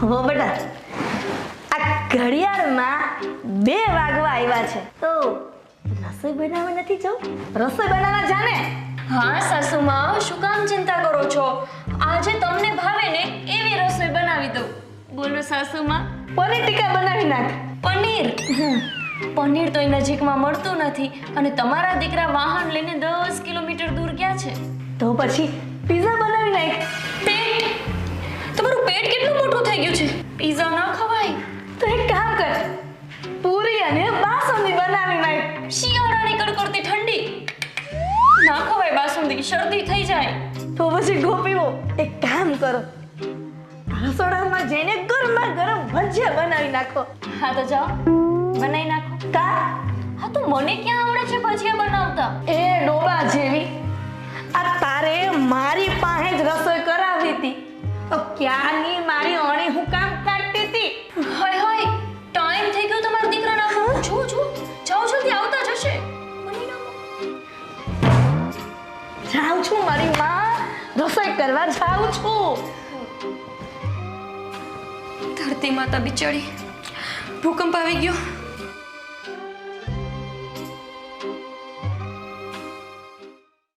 હો બેટા. આ ઘડિયાળમાં બે વાગવા આવ્યા છે. તો રસોઈ બનાવવા નથી જવું? રસોઈ બનાવવા જાને? હા સાસુમાં શું કામ ચિંતા કરો છો? આજે તમને ભાવે ને એવી રસોઈ બનાવી દઉં. બોલો સાસુમાં. પનીર ટીકા બનાવી નાખ. પનીર? પનીર તો એ નજીકમાં મળતું નથી અને તમારા દીકરા વાહન લઈને દસ કિલોમીટર દૂર ગયા છે? તો પછી પીઝા બનાવી નાખ. પેટ તમારું પેટ કેટલું થઈ ગયું છે. પીઝા ન ખવાય. તો એક કામ કર. પૂરી અને બાસુંદી બનાવી નાખ શિયાળાની કડકડતી ઠંડી. ના ખવાય બાસુંદી, શરદી થઈ જાય. તો પછી ગોપીઓ, એક કામ કરો. રસોડામાં જઈને ગરમા ગરમ ભજીયા બનાવી નાખો. હા તો જાઓ. બનાવી નાખો. કા? હા તો મને ક્યાં આવડે છે ભજીયા બનાવતા? એ ડોબા જેવી. આ તારે મારી પાસે જ રસોઈ કરાવી હતી. તો ક્યાંની મારી જાઉં છું મારી માં. રસોઈ કરવા જાઉં છું. ધરતી માતા બિચારી ભૂકંપ આવી ગયો.